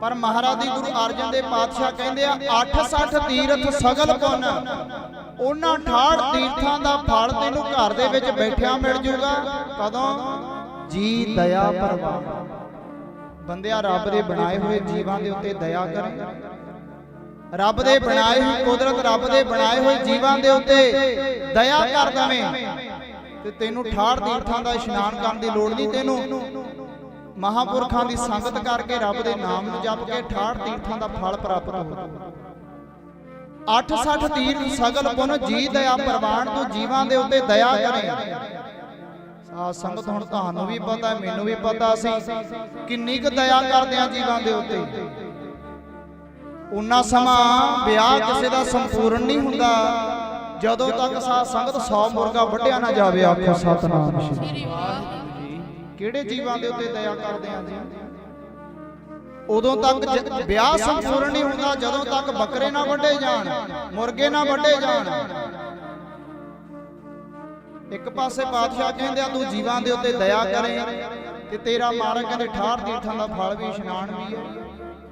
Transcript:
ਪਰ ਮਹਾਰਾਜ ਦੀ ਗੁਰੂ ਅਰਜਨ ਦੇਵ ਪਾਤਸ਼ਾਹ ਕਹਿੰਦੇ ਆ 860 ਤੀਰਥ ਸਗਲ ਪੁੰਨ। ਉਹਨਾਂ 68 ਤੀਰਥਾਂ ਦਾ ਫਲ ਤੈਨੂੰ ਘਰ ਦੇ ਵਿੱਚ ਬੈਠਿਆ ਮਿਲ ਜੂਗਾ। ਕਦੋਂ? ਜੀ ਦਇਆ ਪ੍ਰਵਾਨ ਬੰਦਿਆ, ਰੱਬ ਦੇ ਬਣਾਏ ਹੋਏ ਜੀਵਾਂ ਦੇ ਉੱਤੇ ਦਇਆ ਕਰੇ। ਰੱਬ ਦੇ ਬਣਾਏ ਹੋਏ ਕੁਦਰਤ, ਰੱਬ ਦੇ ਬਣਾਏ ਹੋਏ ਜੀਵਾਂ ਦੇ ਉੱਤੇ ਦਇਆ ਕਰ ਦਵੇਂ। ਤੇ ਤੈਨੂੰ ਠਾੜ ਤੀਰਥਾਂ ਦਾ ਇਸ਼ਨਾਨ ਕਰਨ ਦੀ ਲੋੜ ਨਹੀਂ ਤੈਨੂੰ। ਮਹਾਪੁਰਖਾਂ ਦੀ ਸੰਗਤ ਕਰਕੇ ਰੱਬ ਦੇ ਨਾਮ ਨੂੰ ਜਪ ਕੇ ਠਾੜ ਤੀਰਥਾਂ ਦਾ ਫਲ ਪ੍ਰਾਪਤ ਹੋਊਗਾ 860 ਤੀਰਥ ਸਗਲ ਪੁਨ ਜੀ ਦਇਆ ਪ੍ਰਵਾਨ ਤੂੰ ਜੀਵਾਂ ਦੇ ਉੱਤੇ ਦਇਆ ਕਰੇ। ਸਾਧ ਸੰਗਤ ਹੁਣ ਤੁਹਾਨੂੰ ਵੀ ਪਤਾ ਹੈ ਮੈਨੂੰ ਵੀ ਪਤਾ ਸੀ ਕਿੰਨੀ ਕੁ ਦਇਆ ਕਰਦੇ ਆ ਜੀਵਾਂ ਦੇ ਉੱਤੇ। ਉਨਾ ਸਮਾਂ ਵਿਆਹ ਕਿਸੇ ਦਾ ਸੰਪੂਰਨ ਨਹੀਂ ਹੁੰਦਾ। ਜਦੋਂ ਤੱਕ ਸਾਧ ਸੰਗਤ 100 ਮੁਰਗਾ ਵੱਢਿਆ ਨਾ ਜਾਵੇ ਆਖੋ ਸਤਨਾਮ। ਸ਼੍ਰੀ ਕਿਹੜੇ ਜੀਵਾਂ ਦੇ ਉੱਤੇ ਦਇਆ ਕਰਦੇ ਆ ਜੀ? ਉਦੋਂ ਤੱਕ ਵਿਆਹ ਸੰਪੂਰਨ ਨਹੀਂ ਹੁੰਦਾ ਜਦੋਂ ਤੱਕ ਬੱਕਰੇ ਨਾ ਵੱਢੇ ਜਾਣ ਮੁਰਗੇ ਨਾ ਵੱਢੇ ਜਾਣ। ਇੱਕ ਪਾਸੇ ਬਾਦਸ਼ਾਹ ਕਹਿੰਦੇ ਆ ਤੂੰ ਜੀਵਾਂ ਦੇ ਉੱਤੇ ਦਇਆ ਕਰੇ ਤੇ ਤੇਰਾ ਮਾਲਕ ਕਹਿੰਦੇ ਠਾਰ ਤੀਰਥਾਂ ਦਾ ਫਲ ਵੀ ਇਸ਼ਨਾਨ ਵੀ ਹੈ।